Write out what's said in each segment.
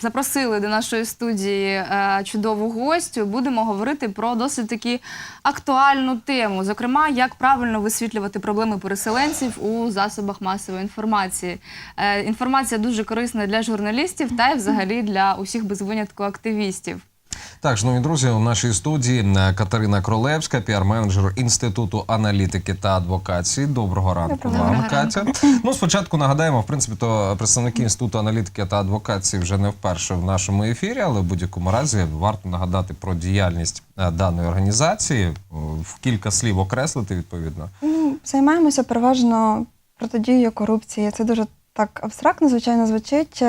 запросили до нашої студії е, чудову гостю. Будемо говорити про досить таки актуальну тему. Зокрема, як правильно висвітлювати проблеми переселенців у засобах масової інформації. Е, Інформація дуже корисна для журналістів та й взагалі для усіх без винятку активістів. Так, шановні друзі, у нашій студії е, Катерина Кролевська, піар-менеджер Інституту аналітики та адвокації. Доброго ранку Доброго вам, ранку. Катя. Ну, спочатку нагадаємо, в принципі, то представники Інституту аналітики та адвокації вже не вперше в нашому ефірі, але в будь-якому разі варто нагадати про діяльність е, даної організації, в кілька слів окреслити відповідно. Ну, Займаємося переважно протидією корупції. Це дуже так абстрактно, звичайно, звучить.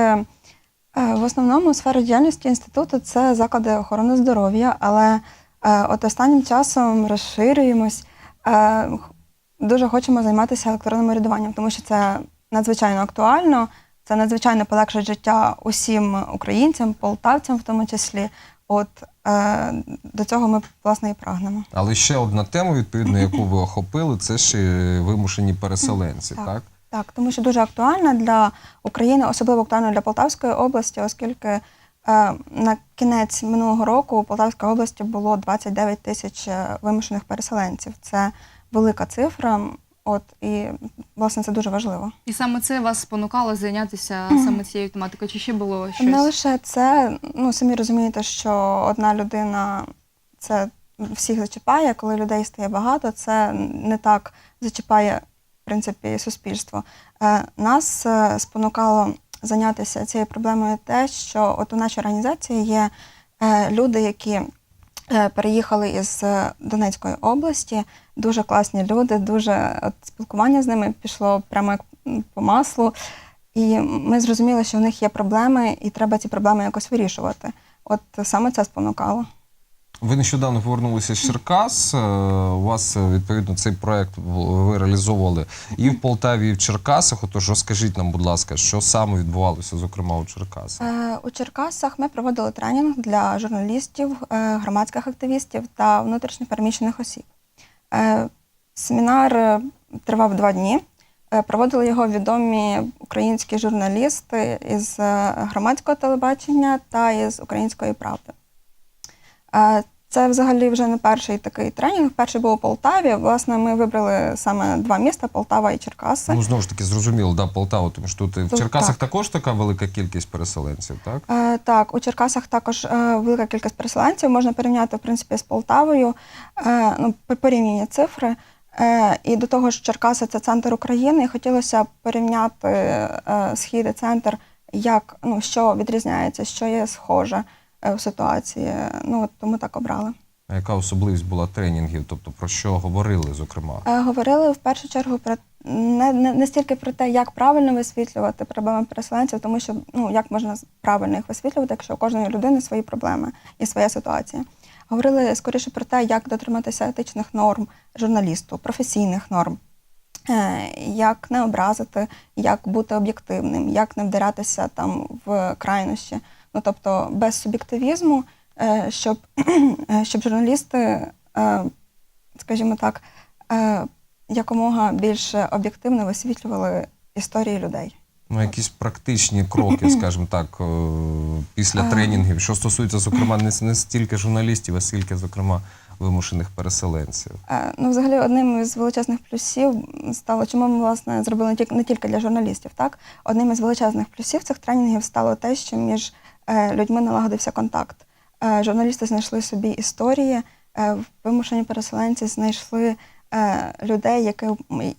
Е, В основному сфера діяльності інституту це заклади охорони здоров'я, але е, от останнім часом розширюємось. Е, Дуже хочемо займатися електронним урядуванням, тому що це надзвичайно актуально, це надзвичайно полегшить життя усім українцям, полтавцям в тому числі. От е, до цього ми власне і прагнемо. Але ще одна тема, відповідно, яку ви охопили, це ще вимушені переселенці. Так. Так, Так, тому що дуже актуальна для України, особливо актуальна для Полтавської області, оскільки е, на кінець минулого року у Полтавській області було 29 тисяч е, вимушених переселенців. Це велика цифра. От і власне це дуже важливо. І саме це вас спонукало зайнятися саме цією тематикою. Чи ще було щось? Не лише це, ну самі розумієте, що одна людина це всіх зачіпає. Коли людей стає багато, це не так зачіпає принципі суспільство. Е, Нас е, спонукало зайнятися цією проблемою те, що от у нашій організації є е, люди, які переїхали із Донецької області. Дуже класні люди, дуже от, спілкування з ними пішло прямо як по маслу. І ми зрозуміли, що в них є проблеми, і треба ці проблеми якось вирішувати. От саме це спонукало. Ви нещодавно повернулися з Черкас. Е, У вас е, відповідно цей проект ви реалізовували і в Полтаві, і в Черкасах. Отож, розкажіть нам, будь ласка, що саме відбувалося, зокрема у Черкасах. Е, У Черкасах ми проводили тренінг для журналістів, громадських активістів та внутрішньопереміщених осіб. Семінар тривав два дні. Проводили його відомі українські журналісти із громадського телебачення та із української правди. Це взагалі вже не перший такий тренінг. Перший був у Полтаві. Власне, ми вибрали саме два міста Полтава і Черкаси. Ну знову ж таки зрозуміло, да, Полтава, тому що тут в Черкасах так. також така велика кількість переселенців, так? Е, так, у Черкасах також е, велика кількість переселенців. Можна порівняти в принципі з Полтавою. Е, ну, по- порівняні цифри. Е, і до того ж, Черкаси це центр України. І хотілося порівняти е, схід і центр, як ну що відрізняється, що є схоже е, в ситуації. Ну от тому так обрали. А яка особливість була тренінгів? Тобто про що говорили, зокрема? Е, Говорили в першу чергу про не, не, не стільки про те, як правильно висвітлювати проблеми переселенців, тому що ну як можна правильно їх висвітлювати, якщо у кожної людини свої проблеми і своя ситуація. Говорили скоріше про те, як дотриматися етичних норм журналісту, професійних норм, е, як не образити, як бути об'єктивним, як не вдиратися там в крайнощі. Ну тобто без суб'єктивізму, е, щоб, е, щоб журналісти, е, скажімо так, якомога більше об'єктивно висвітлювали історії людей. Ну, якісь практичні кроки, скажімо так, після тренінгів, що стосується, зокрема, не, стільки журналістів, а скільки, зокрема, вимушених переселенців. Ну, взагалі, одним із величезних плюсів стало, чому ми власне зробили не тільки для журналістів, так одним із величезних плюсів цих тренінгів стало те, що між людьми налагодився контакт. Е, Журналісти знайшли собі історії, е, вимушені переселенці знайшли е, людей,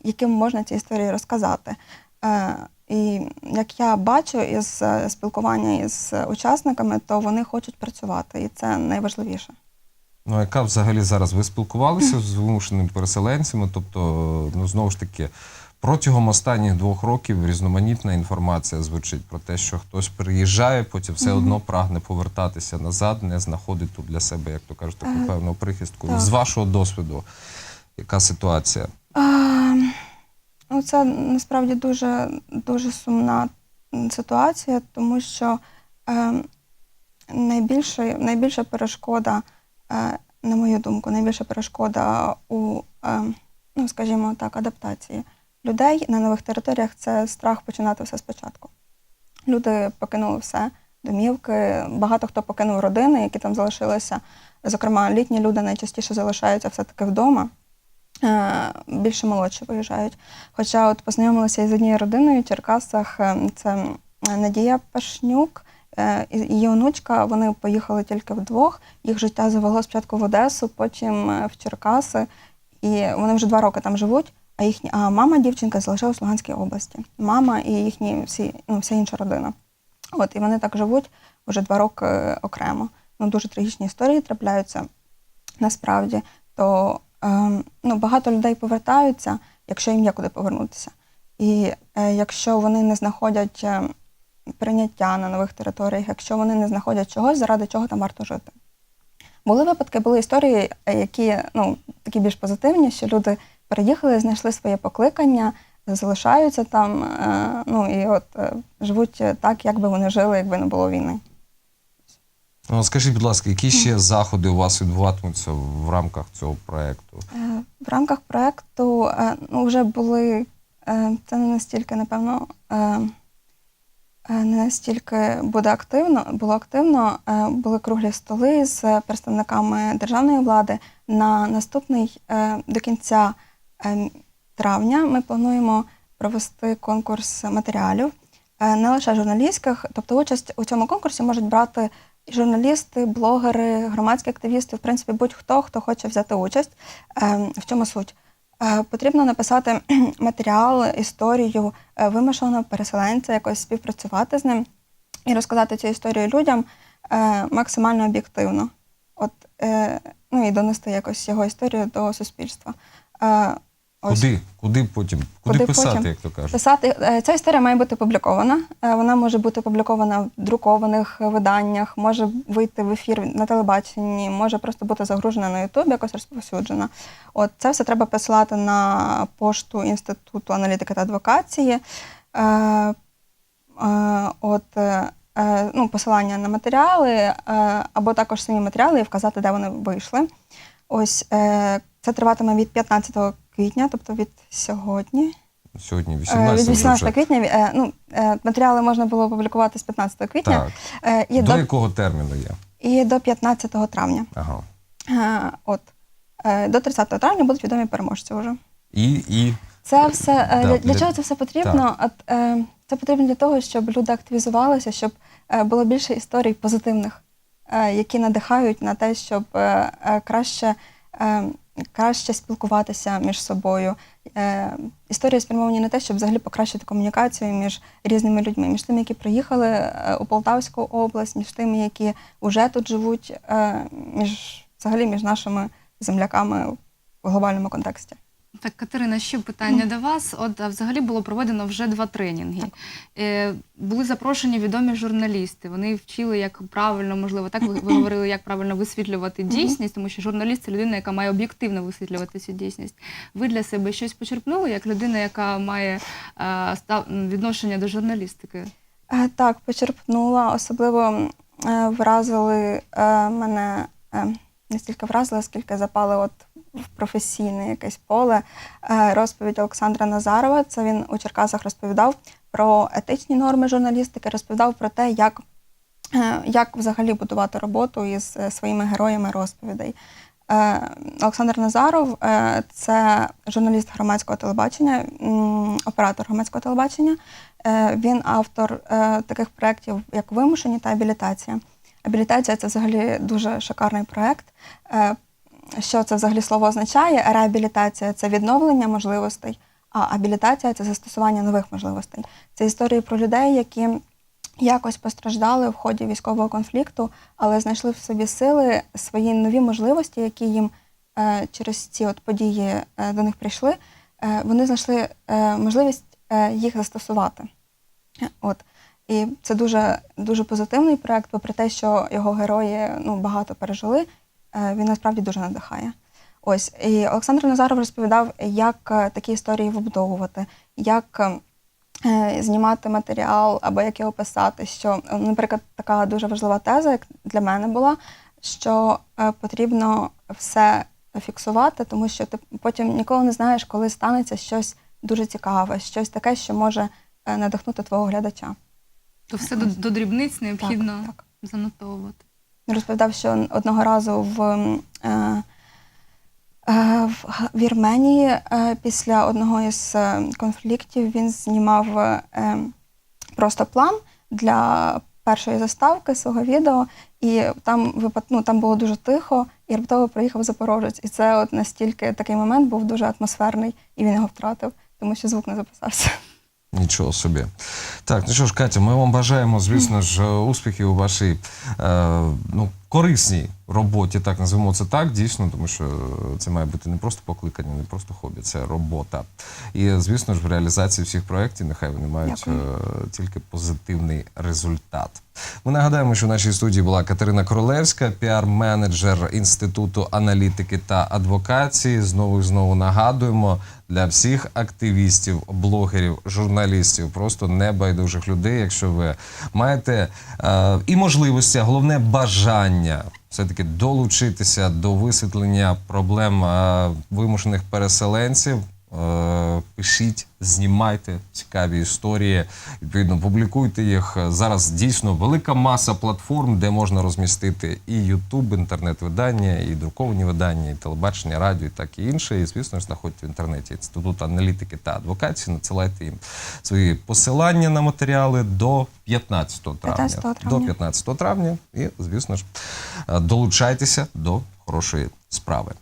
яким можна ці історії розказати. Е, І як я бачу із е, спілкування із учасниками, то вони хочуть працювати, і це найважливіше. Ну, а яка взагалі зараз ви спілкувалися з вимушеними переселенцями? Тобто, ну знову ж таки, протягом останніх двох років різноманітна інформація звучить про те, що хтось приїжджає, потім все одно прагне повертатися назад, не знаходить тут для себе, як то кажуть, таку Е, певну прихистку. так. З вашого досвіду, яка ситуація? А, ну, це насправді дуже, дуже сумна ситуація, тому що е, найбільша, найбільша перешкода, е, на мою думку, найбільша перешкода у, е, ну, скажімо так, адаптації людей на нових територіях це страх починати все спочатку. Люди покинули все, домівки. Багато хто покинув родини, які там залишилися. Зокрема, літні люди найчастіше залишаються все-таки вдома. Е, Більше молодші виїжджають. Хоча от познайомилася із однією родиною в Черкасах. е, Це Надія Пашнюк е, і її онучка. Вони поїхали тільки вдвох. Їх життя завело спочатку в Одесу, потім в Черкаси. І вони вже два роки там живуть. А їхні а мама дівчинка залишилась в Луганській області. Мама і їхні всі, ну, вся інша родина. От, і вони так живуть вже два роки е, окремо. Ну, дуже трагічні історії трапляються насправді. То ем, ну, багато людей повертаються, якщо їм є куди повернутися. І е, якщо вони не знаходять е, прийняття на нових територіях, якщо вони не знаходять чогось, заради чого там варто жити. Були випадки, були історії, е, які ну, такі більш позитивні, що люди переїхали, знайшли своє покликання, залишаються там, е, ну і от е, живуть так, як би вони жили, якби не було війни. Ну, скажіть, будь ласка, які ще заходи у вас відбуватимуться в рамках цього проєкту? Е, В рамках проекту е, ну, вже були це не настільки, напевно, не настільки буде активно, було активно. Були круглі столи з представниками державної влади. На наступний до кінця травня ми плануємо провести конкурс матеріалів е, не лише журналістських, тобто участь у цьому конкурсі можуть брати і журналісти, блогери, громадські активісти, в принципі, будь-хто, хто хоче взяти участь. Е, В чому суть? Е, Потрібно написати матеріал, історію е, вимушеного переселенця, якось співпрацювати з ним і розказати цю історію людям максимально об'єктивно. От, ну і донести якось його історію до суспільства. Е, ось. Куди? Куди потім? Куди, Куди писати, потім? як то кажуть? Писати е, ця історія має бути опублікована. Е, Вона може бути опублікована в друкованих виданнях, може вийти в ефір на телебаченні, може просто бути загружена на Ютуб, якось розповсюджена. От це все треба посилати на пошту Інституту аналітики та адвокації. Е, е, От е, е, ну, посилання на матеріали, е, або також самі матеріали і вказати, де вони вийшли. Ось е, це триватиме від 15 квітня, тобто від сьогодні. Сьогодні Е, 18 Від 18 вже. квітня е, ну, е, матеріали можна було опублікувати з 15 квітня Так. е, і, До до, якого терміну є? і до 15 травня. Ага. Е, От. Е, До 30 травня будуть відомі переможці вже. І, і Це все е, Да, для, для чого це все потрібно? От, е, це потрібно для того, щоб люди активізувалися, щоб е, було більше історій позитивних, е, які надихають на те, щоб е, е, краще, е, краще спілкуватися між собою. Е, історії спрямовані на те, щоб взагалі покращити комунікацію між різними людьми, між тими, які приїхали е, у Полтавську область, між тими, які вже тут живуть, е, між взагалі між нашими земляками в глобальному контексті. Так, Катерина, ще питання до вас. От а взагалі було проведено вже два тренінги. Е, були запрошені відомі журналісти. Вони вчили, як правильно, можливо, так ви, ви говорили, як правильно висвітлювати дійсність, тому що журналіст це людина, яка має об'єктивно висвітлювати цю дійсність. Ви для себе щось почерпнули, як людина, яка має е, став, відношення до журналістики? Е, Так, почерпнула. Особливо е, вразили е, мене е, не стільки вразили, скільки запали от в професійне якесь поле. Е, Розповідь Олександра Назарова. Це він у Черкасах розповідав про етичні норми журналістики, розповідав про те, як, е, як взагалі будувати роботу із е, своїми героями розповідей. Олександр Назаров це журналіст громадського телебачення, оператор громадського телебачення. Він автор таких проєктів, як вимушені та абілітація. Абілітація це взагалі дуже шикарний проєкт. Що це взагалі слово означає? Реабілітація це відновлення можливостей, а абілітація це застосування нових можливостей. Це історії про людей, які якось постраждали в ході військового конфлікту, але знайшли в собі сили, свої нові можливості, які їм е, через ці от події е, до них прийшли. Е, вони знайшли можливість їх застосувати. От. І це дуже, дуже позитивний проект, попри те, що його герої ну, багато пережили, він насправді дуже надихає. Ось. І Олександр Назаров розповідав, як е, такі історії вибудовувати, як е, знімати матеріал або як його писати. Що, е, наприклад, така дуже важлива теза, як для мене була, що е, потрібно все фіксувати, тому що ти потім ніколи не знаєш, коли станеться щось дуже цікаве, щось таке, що може е, надихнути твого глядача. То все до, до дрібниць необхідно Так, так. занотовувати. Розповідав, що одного разу в, е, е, в Вірменії е, після одного із конфліктів він знімав просто план для першої заставки свого відео, і там ну, там було дуже тихо, і раптово приїхав запорожець. І це от настільки такий момент був дуже атмосферний, і він його втратив, тому що звук не записався. Нічого собі. Так, ну що ж, Катя, ми вам бажаємо, звісно ж, успіхів у вашій е, ну, корисній роботі, так називаємо це так, дійсно, тому що це має бути не просто покликання, не просто хобі, це робота. І, звісно ж, в реалізації всіх проєктів нехай вони мають е, тільки позитивний результат. Ми нагадаємо, що в нашій студії була Катерина Королевська, піар-менеджер Інституту аналітики та адвокації. Знову і знову нагадуємо для всіх активістів, блогерів, журналістів, просто небайдужих людей. Якщо ви маєте е, і можливості, а головне бажання все-таки долучитися до висвітлення проблем е, вимушених переселенців. Е, Пишіть, знімайте цікаві історії, відповідно, публікуйте їх. Зараз дійсно велика маса платформ, де можна розмістити і YouTube, інтернет-видання, і друковані видання, і телебачення, радіо, і так і інше. І, звісно ж, знаходьте в інтернеті інститут аналітики та адвокації, надсилайте їм свої посилання на матеріали до 15 травня. 15 травня. До 15 травня. І, звісно ж, е, долучайтеся до хорошої справи.